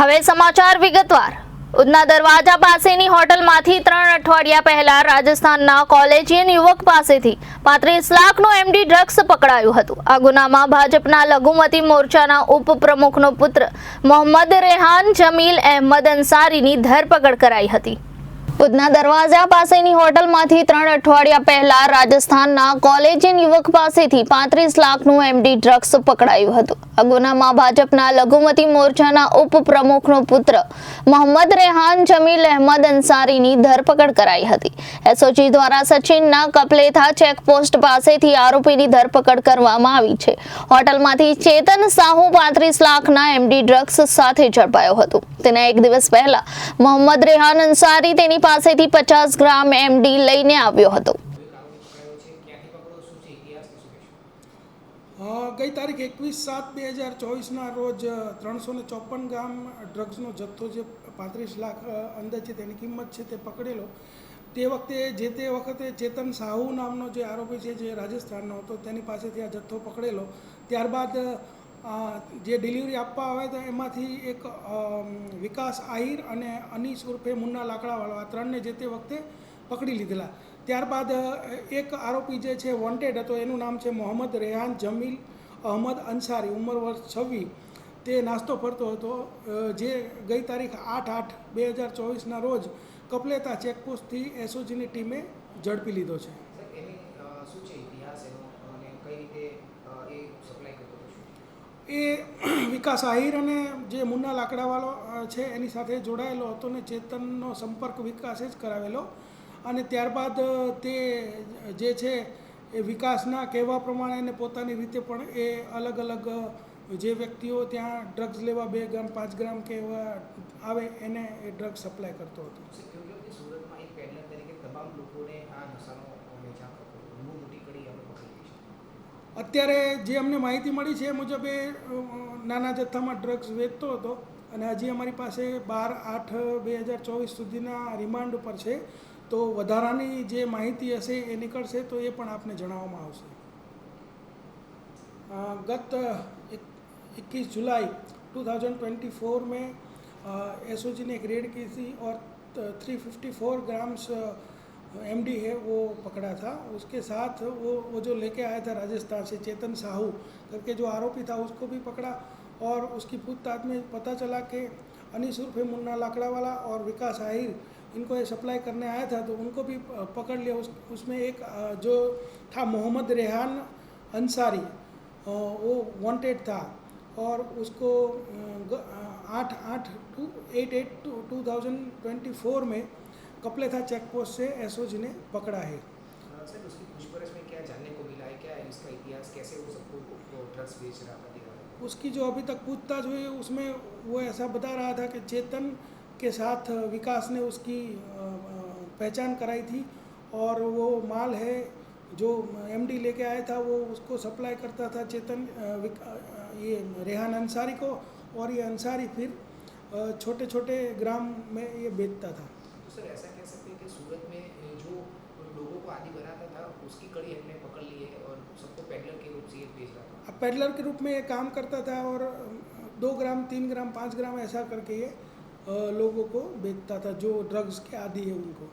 હવે સમાચાર વિગતવાર. ઉધના દરવાજા પાસેની હોટલમાંથી ત્રણ અઠવાડિયા પહેલા રાજસ્થાનના કોલેજિયન યુવક પાસેથી પાંત્રીસ લાખનું એમડી ડ્રગ્સ પકડાયું હતું. આ ગુનામાં ભાજપના લઘુમતી મોરચાના ઉપપ્રમુખનો પુત્ર મોહમ્મદ રેહાન, જમીલ અહેમદ અંસારીની ધરપકડ કરાઈ હતી. ઉધના દરવાજા પાસેની હોટલમાંથી ત્રણ અઠવાડિયા પહેલા રાજસ્થાનના કોલેજિયન યુવક પાસેથી પાંત્રીસ લાખનું એમડી ડ્રગ્સ પકડાયું હતું. આ ભાજપના લઘુમતી મોરચાના ઉપપ્રમુખનો પુત્ર મોહમ્મદ રેહાન જમીલ અહેમદ અંસારીની ધરપકડ કરાઈ હતી. એસઓજી દ્વારા સચિનના કપલેથા ચેકપોસ્ટ પાસેથી આરોપીની ધરપકડ કરવામાં આવી છે. હોટલમાંથી ચેતન સાહુ પાંત્રીસ લાખના એમડી ડ્રગ્સ સાથે ઝડપાયો હતો. તેના એક દિવસ પહેલા મોહમ્મદ રેહાન અંસારી તેની પાસેથી પચાસ ગ્રામ એમડી લઈને આવ્યો હતો. ગઈ તારીખ એકવીસ સાત બે હજાર ચોવીસના રોજ ત્રણસો ને ચોપન ગ્રામ ડ્રગ્સનો જથ્થો જે પાંત્રીસ લાખ અંદર છે તેની કિંમત છે તે પકડેલો. તે વખતે જે તે વખતે ચેતન સાહુ નામનો જે આરોપી છે જે રાજસ્થાનનો હતો તેની પાસેથી આ જથ્થો પકડેલો. ત્યારબાદ જે ડિલિવરી આપવા આવે તો એમાંથી એક વિકાસ આહિર અને અનીસ ઉર્ફે મુન્ના લાકડાવાળા ત્રણને જે તે વખતે પકડી લીધેલા. ત્યારબાદ એક આરોપી જે છે વોન્ટેડ હતો, એનું નામ છે મોહમ્મદ રેહાન જમીલ અહમદ અંસારી, ઉંમર વર્ષ છવ્વીસ. તે નાસ્તો ફરતો હતો જે ગઈ તારીખ આઠ આઠ બે હજાર ચોવીસના રોજ કપલેતા ચેકપોસ્ટથી એસઓજીની ટીમે ઝડપી લીધો છે સર એની અ, શું છે ઇતિહાસ એનો અને કઈ રીતે અ, એ સપ્લાય કરતો હતો શું એ વિકાસ આહિર અને જે મુન્ના લાકડાવાળો છે, એની સાથે જોડાયેલો હતો ને ચેતનનો સંપર્ક વિકાસે જ કરાવેલો. અને ત્યારબાદ તે જે છે એ વિકાસના કહેવા પ્રમાણે એને પોતાની રીતે પણ એ અલગ અલગ જે વ્યક્તિઓ ત્યાં ડ્રગ્સ લેવા બે ગ્રામ, પાંચ ગ્રામ કે એવા આવે, એને એ ડ્રગ્સ સપ્લાય કરતો હતો. તમામ લોકોને આ નશાનો વેચાણ મોટી કડી આપણે અત્યારે જે અમને માહિતી મળી છે એ મુજબ એ નાના જથ્થામાં ડ્રગ્સ વેચતો હતો અને હજી અમારી પાસે બાર આઠ બે હજાર ચોવીસ સુધીના રિમાન્ડ ઉપર છે. તો વધારાની જે માહિતી હશે એ નીકળશે તો એ પણ આપને જણાવવામાં આવશે. ગત એકવીસ July two thousand twenty four મેં એસઓજીને એક રેડ કીધી ઓર થ્રી ફિફ્ટી ફોર ગ્રામ્સ डी है, वो पकड़ा था। उसके साथ वो वो जो लेके आया था राजस्थान से चेतन साहू करके जो आरोपी था, उसको भी पकड़ा और उसकी पूछताछ में पता चला कि अनीस उर्फ़ मुन्ना लाकड़ा वाला और विकास आहिर, इनको ये सप्लाई करने आया था तो उनको भी पकड़ लिया। उस, उसमें एक जो था मोहम्मद रेहान अंसारी वो वांटेड था और उसको आठ आठ, two, eight eight two thousand twenty four में कपलेथा चेक पोस्ट से एस ने पकड़ा है। सर उसकी में क्या जानने को मिला है? क्या है इसका इतिहास कैसे वो सबको ड्रग्स बेच रहा था उसकी जो अभी तक पूछताछ हुई उसमें वो ऐसा बता रहा था कि चेतन के साथ विकास ने उसकी पहचान कराई थी और वो माल है जो एमडी लेके आया था वो उसको सप्लाई करता था चेतन ये रेहान अंसारी को और ये अंसारी फिर छोटे छोटे ग्राम में ये बेचता था। तो सर ऐसा कह सकते हैं कि सूरत में जो लोगों को आदि बनाता था, उसकी कड़ी हमने पकड़ ली है और सबको पेडलर के रूप से ये बेच रहा था। पेडलर के रूप में ये काम करता था और दो ग्राम, तीन ग्राम, पाँच ग्राम ऐसा करके ये लोगों को बेचता था, जो ड्रग्स के आदि है उनको।